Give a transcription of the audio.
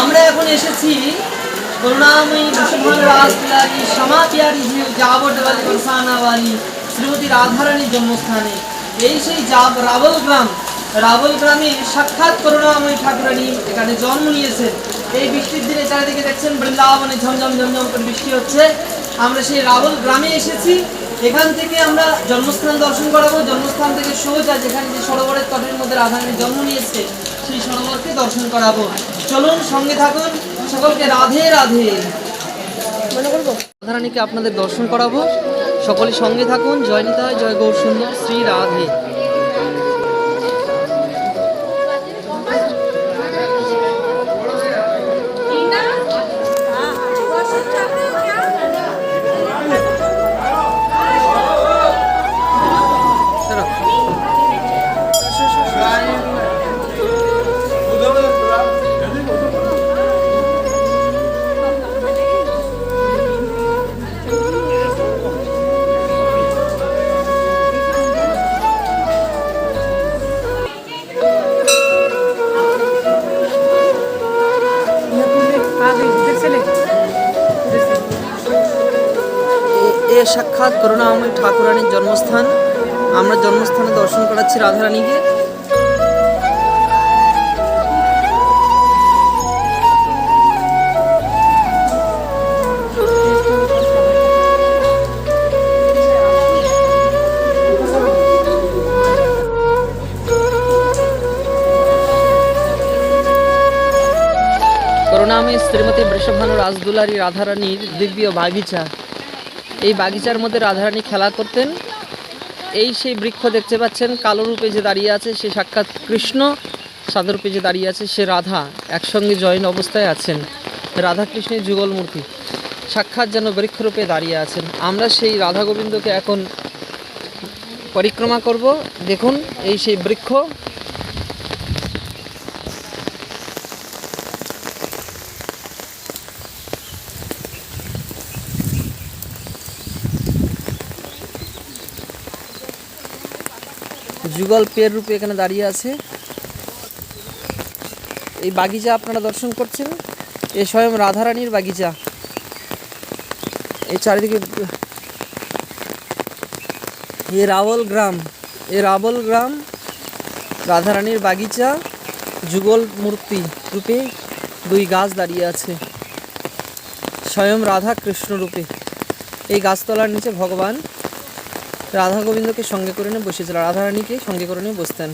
আমরা এখন এসেছি প্রণামী বিশ্বমান রাসপিয়ারি শ্যামা পিয়ারি জাবটবালি বরসানাবালি শ্রীমতী রাধারানীর জন্মস্থানে। এই সেই জাব রাবল গ্রাম। রাবল গ্রামে সাক্ষাৎ করুণাময়ী ঠাকুরানী এখানে জন্ম নিয়েছেন। এই বৃষ্টির দিনে চারিদিকে দেখছেন বৃন্দাবনে ঝমঝম ঝমঝম করে বৃষ্টি হচ্ছে। আমরা সেই রাবল গ্রামে এসেছি। এখান থেকে আমরা জন্মস্থান দর্শন করাবো। জন্মস্থান থেকে সোজা যেখানে যে সরোবরের তটের মধ্যে রাধারানী জন্ম নিয়েছে, সেই সরোবরকে দর্শন করাবো। চলুন সঙ্গে থাকুন। সকলকে রাধে রাধে। রাধারানীকে আপনাদের দর্শন করাবো। সকলে সঙ্গে থাকুন। জয় নিতায় জয় গৌর সুন্দর। শ্রী রাধে। সাক্ষাৎ করুণাময়ী ঠাকুরানীর জন্মস্থান। আমরা জন্মস্থানে দর্শন করাচ্ছি রাধারানীকে। করুণাময়ী শ্রীমতী বৃষভানু রাজদুলারি রাধারানীর দিব্য বাগিচা। এই বাগিচার মধ্যে রাধারানী খেলা করতেন। এই সেই বৃক্ষ দেখতে পাচ্ছেন, কালো রূপে যে দাঁড়িয়ে আছে সে সাক্ষাৎ কৃষ্ণ সাদা রূপে যে দাঁড়িয়ে আছে সে রাধা, একসঙ্গে জয়েন অবস্থায় আছেন। রাধা কৃষ্ণের যুগল মূর্তি, সাক্ষাৎ যেন বৃক্ষরূপে দাঁড়িয়ে আছেন। আমরা সেই রাধা গোবিন্দকে এখন পরিক্রমা করব। দেখুন, এই সেই বৃক্ষ যুগল পের রূপে এখানে দাঁড়িয়ে আছে। এই বাগিচা আপনারা দর্শন করছেন? এ স্বয়ং রাধারানীর বাগিচা। এই চারিদিকে এ রাবল গ্রাম। এ রাবল গ্রাম, রাধারানীর বাগিচা, যুগল মূর্তি রূপে দুই গাছ দাঁড়িয়ে আছে। স্বয়ং রাধা কৃষ্ণ রূপে। এই গাছতলার নিচে ভগবান রাধা গোবিন্দকে সঙ্গে করে নিয়ে বসেছিল রাধারানীকে সঙ্গে করে নিয়ে বসতেন।